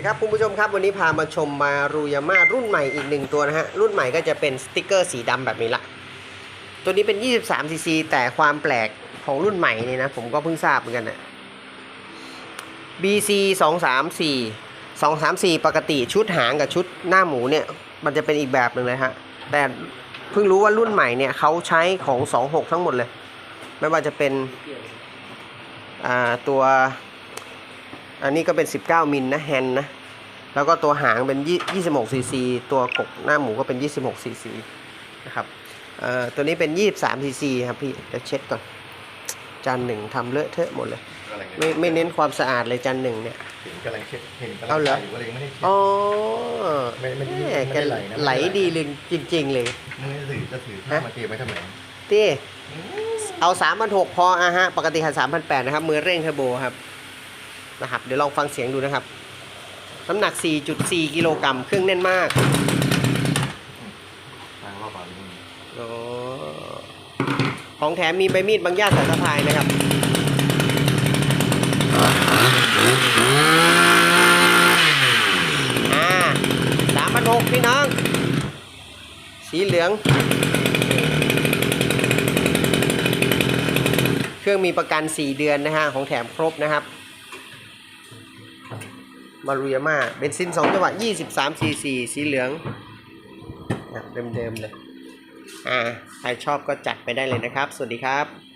สวัสดีครับคุณผู้ชมครับวันนี้พามาชมมารูยาม่ารุ่นใหม่อีกหนึ่งตัวนะฮะรุ่นใหม่ก็จะเป็นสติกเกอร์สีดำแบบนี้ละตัวนี้เป็น 23 cc แต่ความแปลกของรุ่นใหม่นี่นะผมก็เพิ่งทราบเหมือนกันนะ BC 234 234 ปกติชุดหางกับชุดหน้าหมูเนี่ยมันจะเป็นอีกแบบหนึ่งเลยฮะแต่เพิ่งรู้ว่ารุ่นใหม่เนี่ยเขาใช้ของ 26 ทั้งหมดเลย ไม่ว่าจะเป็นตัว อันนี้ก็เป็น 19 มิลนะแฮนด์นะ แล้วก็ตัวหางเป็น20 26 ซีซี ตัวกกหน้าหมูก็เป็น 26 ซีซีนะครับเอ่อตัวนี้เป็น 23 ซีซีครับพี่เดี๋ยวเช็ดก่อน จานหนึ่งทำเลอะเทอะหมดเลยกำลังไม่ไม่เน้นความสะอาดเลยจานหนึ่งเนี่ยเห็นกำลังเช็ดเห็นกำลัเอางเหรอถ่ายอยู่ก็เลยยังไม่ได้เช็ดอ๋อไม่ไม่ได้แหไม่ได้แกไหลนะไหลดีเลยจริง ๆ เลยมือถือจะถือผ้ามาเก็บไว้ทำไมที่เอา3 6 0 0พออะฮะ ปกติหัน3 8 0 0นะครับ มือเร่งเทอร์โบครับ นะครับ เดี๋ยวลองฟังเสียงดูนะครับ น้ำหนัก 4.4 กิโลกรัมเครื่องแน่นมากทางรอบอ่นี่อ๋อของแถมมีใบมีดบางย่าสายสะพายนะครับ อ่าสามพันหกพี่น้อง สีเหลือง เครื่องมีประกัน 4 เดือนนะฮะ ของแถมครบนะครับ มารุยาม่าเบนซิน2จังหวะ23 cc สีเหลืองเดิมๆเลย อ่า ใครชอบก็จัดไปได้เลยนะครับ สวัสดีครับ